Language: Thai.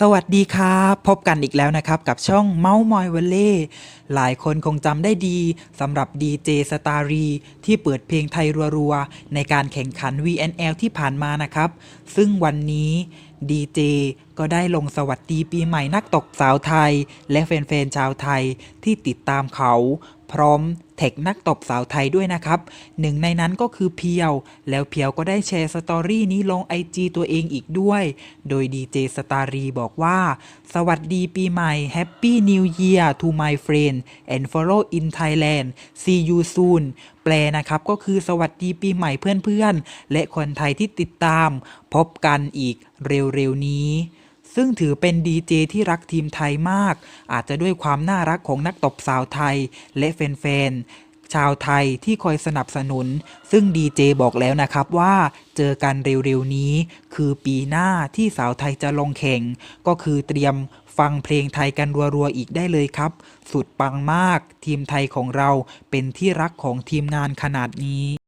สวัสดีครับ พบกันอีกแล้วนะครับ กับช่องเมาส์มอยวันเล่หลายคนคงจำได้ดีสำหรับดีเจสตารี ที่เปิดเพลงไทยรัวๆ ในการแข่งขัน VNL ที่ผ่านมานะครับ ซึ่งวันนี้ดีเจก็ได้ลงสวัสดีปีใหม่นักตกสาวไทย และแฟนๆชาวไทยที่ติดตามเขา พร้อม ท็กนักตบสาวไทยด้วยนะครับ หนึ่งในนั้นก็คือเพียว แล้วเพียวก็ได้แชร์สตอรี่นี้ลงไอจีตัวเองอีกด้วย โดยดีเจสตารีบอกว่า สวัสดีปีใหม่ Happy New Year to my friend and follow in Thailand see you soon แปลนะครับก็คือสวัสดีปีใหม่เพื่อนๆ และคนไทยที่ติดตาม พบกันอีกเร็วๆนี้ ซึ่งถือเป็นดีเจที่รักทีมไทยมาก อาจจะด้วยความน่ารักของนักตบสาวไทยและแฟนๆชาวไทยที่คอยสนับสนุน ซึ่งดีเจบอกแล้วนะครับว่าเจอกันเร็วๆนี้ คือปีหน้าที่สาวไทยจะลงแข่ง ก็คือเตรียมฟังเพลงไทยกันรัวๆอีกได้เลยครับ สุดปังมาก ทีมไทยของเราเป็นที่รักของทีมงานขนาดนี้